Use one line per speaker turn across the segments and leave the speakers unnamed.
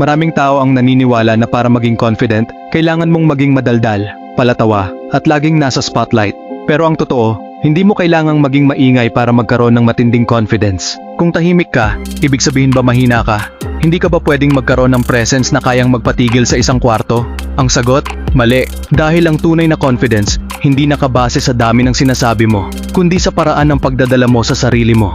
Maraming tao ang naniniwala na para maging confident, kailangan mong maging madaldal, palatawa, at laging nasa spotlight. Pero ang totoo, hindi mo kailangang maging maingay para magkaroon ng matinding confidence. Kung tahimik ka, ibig sabihin ba mahina ka? Hindi ka ba pwedeng magkaroon ng presence na kayang magpatigil sa isang kwarto? Ang sagot, mali. Dahil ang tunay na confidence, hindi nakabase sa dami ng sinasabi mo, kundi sa paraan ng pagdadala mo sa sarili mo.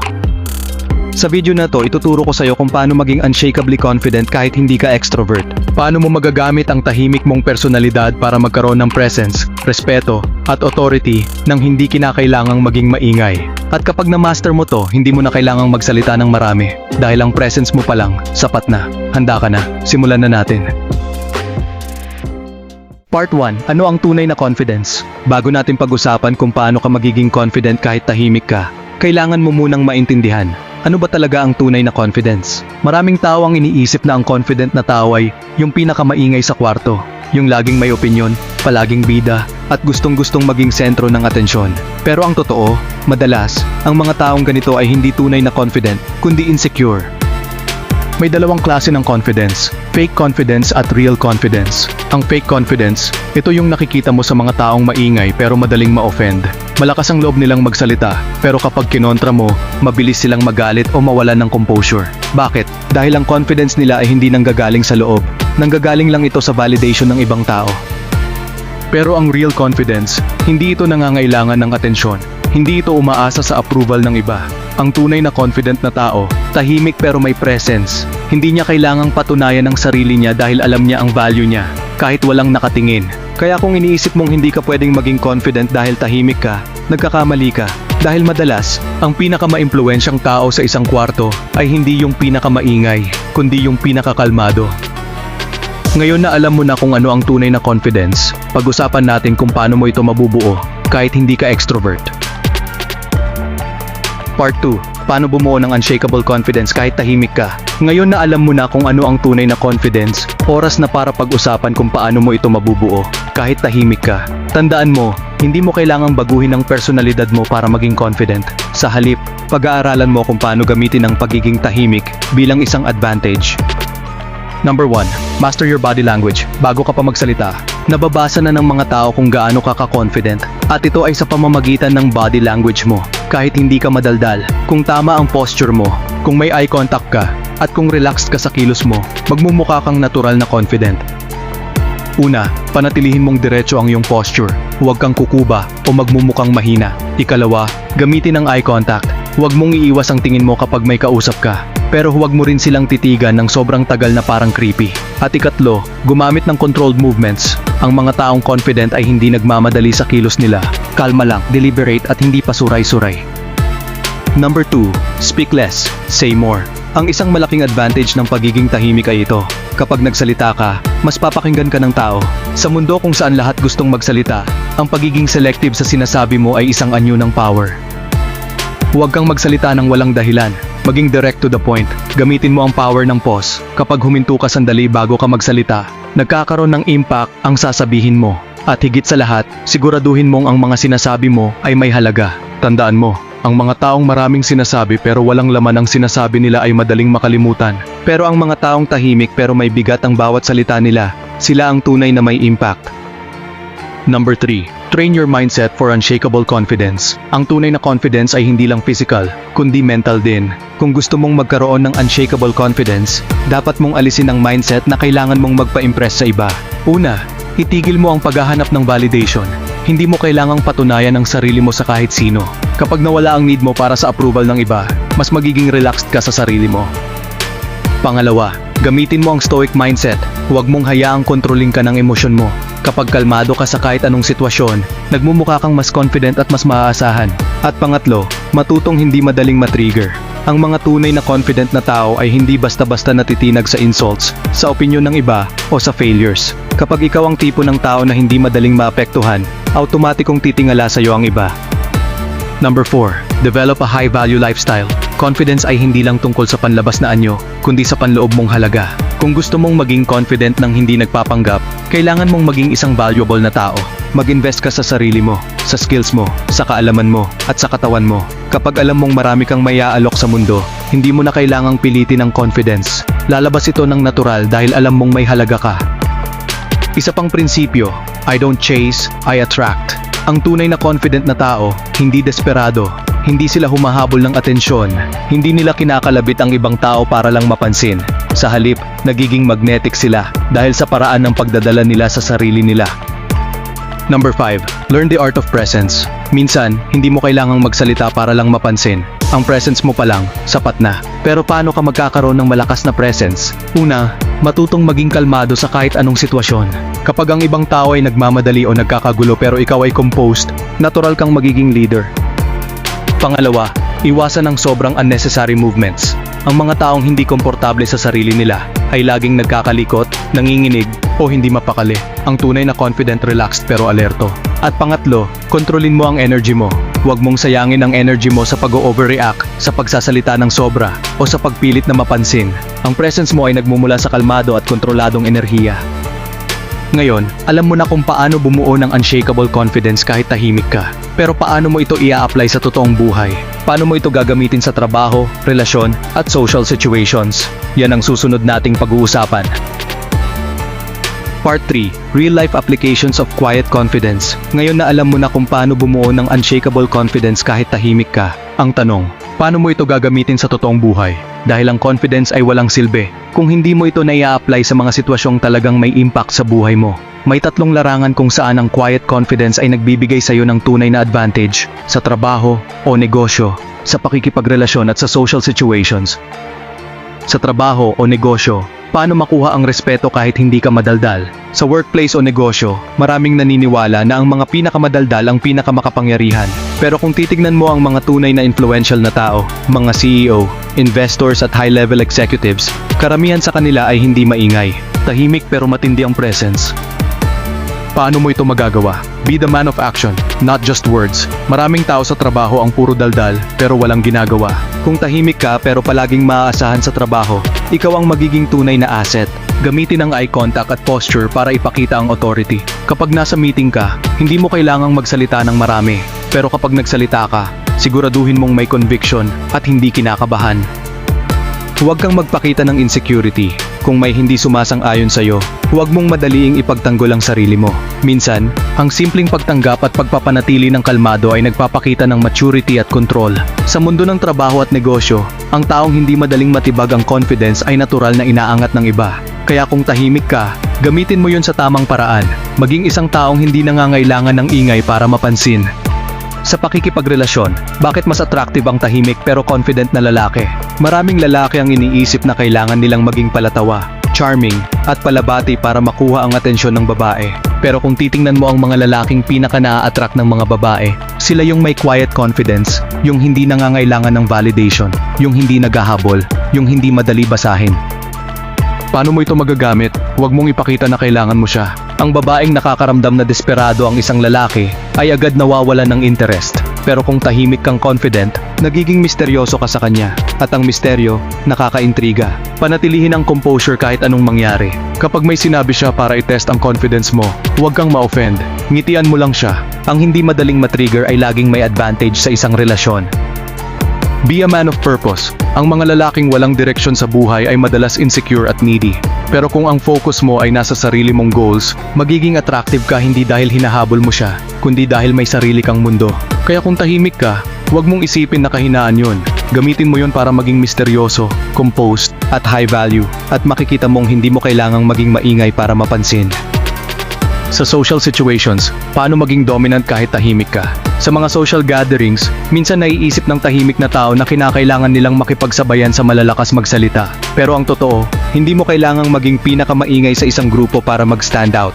Sa video na to, ituturo ko sa'yo kung paano maging unshakably confident kahit hindi ka extrovert. Paano mo magagamit ang tahimik mong personalidad para magkaroon ng presence, respeto, at authority nang hindi kinakailangang maging maingay. At kapag na-master mo to, hindi mo na kailangang magsalita ng marami. Dahil ang presence mo pa lang, sapat na. Handa ka na. Simulan na natin. Part 1. Ano ang tunay na confidence? Bago natin pag-usapan kung paano ka magiging confident kahit tahimik ka, kailangan mo munang maintindihan ano ba talaga ang tunay na confidence? Maraming tao ang iniisip na ang confident na tao ay yung pinakamaingay sa kwarto, yung laging may opinyon, palaging bida, at gustong-gustong maging sentro ng atensyon. Pero ang totoo, madalas, ang mga taong ganito ay hindi tunay na confident, kundi insecure. May dalawang klase ng confidence, fake confidence at real confidence. Ang fake confidence, ito yung nakikita mo sa mga taong maingay pero madaling ma-offend. Malakas ang loob nilang magsalita, pero kapag kinontra mo, mabilis silang magalit o mawalan ng composure. Bakit? Dahil ang confidence nila ay hindi nanggagaling sa loob. Nanggagaling lang ito sa validation ng ibang tao. Pero ang real confidence, hindi ito nangangailangan ng atensyon. Hindi ito umaasa sa approval ng iba. Ang tunay na confident na tao, tahimik pero may presence. Hindi niya kailangang patunayan ng sarili niya dahil alam niya ang value niya, kahit walang nakatingin. Kaya kung iniisip mong hindi ka pwedeng maging confident dahil tahimik ka, nagkakamali ka. Dahil madalas, ang pinakamaimpluwensyang tao sa isang kwarto ay hindi yung pinakamaingay, kundi yung pinakakalmado. Ngayon na alam mo na kung ano ang tunay na confidence, pag-usapan natin kung paano mo ito mabubuo kahit hindi ka extrovert. Part 2. Paano bumuo ng unshakable confidence kahit tahimik ka? Ngayon na alam mo na kung ano ang tunay na confidence, oras na para pag-usapan kung paano mo ito mabubuo kahit tahimik ka. Tandaan mo, hindi mo kailangang baguhin ang personalidad mo para maging confident. Sa halip, pag-aaralan mo kung paano gamitin ang pagiging tahimik bilang isang advantage. Number 1. Master your body language bago ka pa magsalita. Nababasa na ng mga tao kung gaano ka ka-confident at ito ay sa pamamagitan ng body language mo. Kahit hindi ka madaldal, kung tama ang posture mo, kung may eye contact ka, at kung relaxed ka sa kilos mo, magmumukha kang natural na confident. Una, panatilihin mong diretso ang iyong posture. Huwag kang kukuba o magmumukhang mahina. Ikalawa, gamitin ang eye contact. Huwag mong iiwas ang tingin mo kapag may kausap ka. Pero huwag mo rin silang titigan ng sobrang tagal na parang creepy. At ikatlo, gumamit ng controlled movements. Ang mga taong confident ay hindi nagmamadali sa kilos nila. Kalma lang, deliberate at hindi pasuray-suray. Number 2. Speak less, say more. Ang isang malaking advantage ng pagiging tahimik ay ito. Kapag nagsalita ka, mas papakinggan ka ng tao. Sa mundo kung saan lahat gustong magsalita, ang pagiging selective sa sinasabi mo ay isang anyo ng power. Huwag kang magsalita ng walang dahilan. Maging direct to the point. Gamitin mo ang power ng pause. Kapag huminto ka sandali bago ka magsalita, nagkakaroon ng impact ang sasabihin mo. At higit sa lahat, siguraduhin mong ang mga sinasabi mo ay may halaga. Tandaan mo, ang mga taong maraming sinasabi pero walang laman ang sinasabi nila ay madaling makalimutan. Pero ang mga taong tahimik pero may bigat ang bawat salita nila, sila ang tunay na may impact. Number 3. Train your mindset for unshakable confidence. Ang tunay na confidence ay hindi lang physical, kundi mental din. Kung gusto mong magkaroon ng unshakable confidence, dapat mong alisin ang mindset na kailangan mong magpa-impress sa iba. Una, itigil mo ang paghahanap ng validation. Hindi mo kailangang patunayan ang sarili mo sa kahit sino. Kapag nawala ang need mo para sa approval ng iba, mas magiging relaxed ka sa sarili mo. Pangalawa, gamitin mo ang stoic mindset. Huwag mong hayaang kontrolin ka ng emosyon mo. Kapag kalmado ka sa kahit anong sitwasyon, nagmumukha kang mas confident at mas maaasahan. At pangatlo, matutong hindi madaling matrigger. Ang mga tunay na confident na tao ay hindi basta-basta natitinag sa insults, sa opinyon ng iba, o sa failures. Kapag ikaw ang tipo ng tao na hindi madaling maapektuhan, automatikong titingala sa iyo ang iba. Number 4. Develop a high-value lifestyle. Confidence ay hindi lang tungkol sa panlabas na anyo, kundi sa panloob mong halaga. Kung gusto mong maging confident ng hindi nagpapanggap, kailangan mong maging isang valuable na tao. Mag-invest ka sa sarili mo, sa skills mo, sa kaalaman mo, at sa katawan mo. Kapag alam mong marami kang mayaalok sa mundo, hindi mo na kailangang pilitin ang confidence. Lalabas ito ng natural dahil alam mong may halaga ka. Isa pang prinsipyo, I don't chase, I attract. Ang tunay na confident na tao, hindi desperado. Hindi sila humahabol ng atensyon. Hindi nila kinakalabit ang ibang tao para lang mapansin. Sa halip, nagiging magnetic sila dahil sa paraan ng pagdadala nila sa sarili nila. Number 5. Learn the art of presence. Minsan, hindi mo kailangang magsalita para lang mapansin. Ang presence mo pa lang, sapat na. Pero paano ka magkakaroon ng malakas na presence? Una, matutong maging kalmado sa kahit anong sitwasyon. Kapag ang ibang tao ay nagmamadali o nagkakagulo pero ikaw ay composed, natural kang magiging leader. Pangalawa, iwasan ng sobrang unnecessary movements. Ang mga taong hindi komportable sa sarili nila ay laging nagkakalikot, nanginginig, o hindi mapakali. Ang tunay na confident, relaxed pero alerto. At pangatlo, kontrolin mo ang energy mo. Huwag mong sayangin ang energy mo sa pag-overreact, sa pagsasalita ng sobra, o sa pagpilit na mapansin. Ang presence mo ay nagmumula sa kalmado at kontroladong enerhiya. Ngayon, alam mo na kung paano bumuo ng unshakable confidence kahit tahimik ka. Pero paano mo ito ia-apply sa totoong buhay? Paano mo ito gagamitin sa trabaho, relasyon, at social situations? Yan ang susunod nating pag-uusapan. Part 3, Real Life Applications of Quiet Confidence. Ngayon na alam mo na kung paano bumuo ng unshakable confidence kahit tahimik ka. Ang tanong, paano mo ito gagamitin sa totoong buhay? Dahil ang confidence ay walang silbi. Kung hindi mo ito na-apply sa mga sitwasyong talagang may impact sa buhay mo. May tatlong larangan kung saan ang quiet confidence ay nagbibigay sa iyo ng tunay na advantage sa trabaho o negosyo, sa pakikipagrelasyon at sa social situations. Sa trabaho o negosyo, paano makuha ang respeto kahit hindi ka madaldal? Sa workplace o negosyo, maraming naniniwala na ang mga pinakamadaldal ang pinakamakapangyarihan. Pero kung titignan mo ang mga tunay na influential na tao, mga CEO, investors at high-level executives, karamihan sa kanila ay hindi maingay. Tahimik pero matindi ang presence. Paano mo ito magagawa? Be the man of action, not just words. Maraming tao sa trabaho ang puro daldal pero walang ginagawa. Kung tahimik ka pero palaging maaasahan sa trabaho, ikaw ang magiging tunay na asset. Gamitin ang eye contact at posture para ipakita ang authority. Kapag nasa meeting ka, hindi mo kailangang magsalita ng marami. Pero kapag nagsalita ka, siguraduhin mong may conviction at hindi kinakabahan. Huwag kang magpakita ng insecurity. Kung may hindi sumasang-ayon sa'yo, huwag mong madaliing ipagtanggol ang sarili mo. Minsan, ang simpleng pagtanggap at pagpapanatili ng kalmado ay nagpapakita ng maturity at control. Sa mundo ng trabaho at negosyo, ang taong hindi madaling matibag ang confidence ay natural na inaangat ng iba. Kaya kung tahimik ka, gamitin mo yun sa tamang paraan. Maging isang taong hindi nangangailangan ng ingay para mapansin. Sa pakikipagrelasyon, bakit mas attractive ang tahimik pero confident na lalaki? Maraming lalaki ang iniisip na kailangan nilang maging palatawa, charming, at palabati para makuha ang atensyon ng babae. Pero kung titingnan mo ang mga lalaking pinaka naa-attract ng mga babae, sila yung may quiet confidence, yung hindi nangangailangan ng validation, yung hindi naghahabol, yung hindi madali basahin. Paano mo ito magagamit? Huwag mong ipakita na kailangan mo siya. Ang babaeng nakakaramdam na desperado ang isang lalaki ay agad nawawalan ng interest. Pero kung tahimik kang confident, nagiging misteryoso ka sa kanya. At ang misteryo, nakakaintriga. Panatilihin ang composure kahit anong mangyari. Kapag may sinabi siya para i-test ang confidence mo, huwag kang ma-offend. Ngitian mo lang siya. Ang hindi madaling matrigger ay laging may advantage sa isang relasyon. Be a man of purpose. Ang mga lalaking walang direksyon sa buhay ay madalas insecure at needy. Pero kung ang focus mo ay nasa sarili mong goals, magiging attractive ka hindi dahil hinahabol mo siya, kundi dahil may sarili kang mundo. Kaya kung tahimik ka, huwag mong isipin na kahinaan yun. Gamitin mo yun para maging misteryoso, composed, at high value, at makikita mong hindi mo kailangang maging maingay para mapansin. Sa social situations, paano maging dominant kahit tahimik ka? Sa mga social gatherings, minsan naiisip ng tahimik na tao na kinakailangan nilang makipagsabayan sa malalakas magsalita. Pero ang totoo, hindi mo kailangang maging pinakamaingay sa isang grupo para mag-stand out.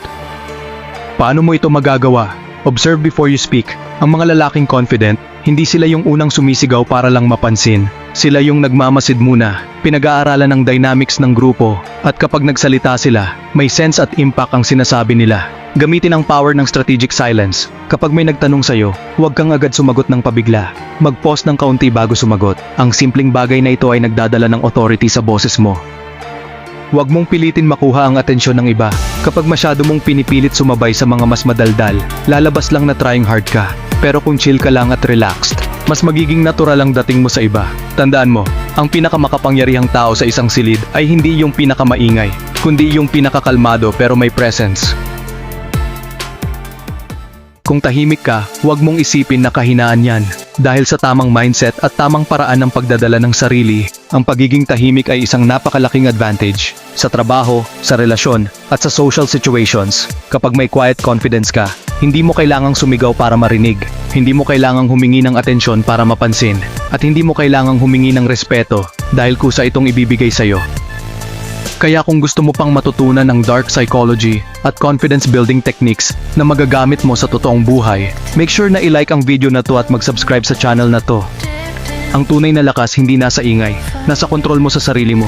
Paano mo ito magagawa? Observe before you speak. Ang mga lalaking confident, hindi sila yung unang sumisigaw para lang mapansin. Sila yung nagmamasid muna, pinag-aaralan ng dynamics ng grupo, at kapag nagsalita sila, may sense at impact ang sinasabi nila. Gamitin ang power ng strategic silence. Kapag may nagtanong sa'yo, huwag kang agad sumagot ng pabigla. Mag-pause ng kaunti bago sumagot. Ang simpleng bagay na ito ay nagdadala ng authority sa boses mo. Huwag mong pilitin makuha ang atensyon ng iba. Kapag masyado mong pinipilit sumabay sa mga mas madaldal, lalabas lang na trying hard ka. Pero kung chill ka lang at relaxed, mas magiging natural ang dating mo sa iba. Tandaan mo, Ang pinakamakapangyarihang tao sa isang silid ay hindi yung pinakamaingay, kundi yung pinakakalmado pero may presence. Kung tahimik ka, huwag mong isipin na kahinaan yan. Dahil sa tamang mindset at tamang paraan ng pagdadala ng sarili, ang pagiging tahimik ay isang napakalaking advantage. Sa trabaho, sa relasyon, at sa social situations. Kapag may quiet confidence ka, hindi mo kailangang sumigaw para marinig. Hindi mo kailangang humingi ng atensyon para mapansin. At hindi mo kailangang humingi ng respeto dahil kusa itong ibibigay sa'yo. Kaya kung gusto mo pang matutunan ang dark psychology at confidence building techniques na magagamit mo sa totoong buhay, make sure na i-like ang video na to at mag-subscribe sa channel na to. Ang tunay na lakas hindi nasa ingay, nasa kontrol mo sa sarili mo.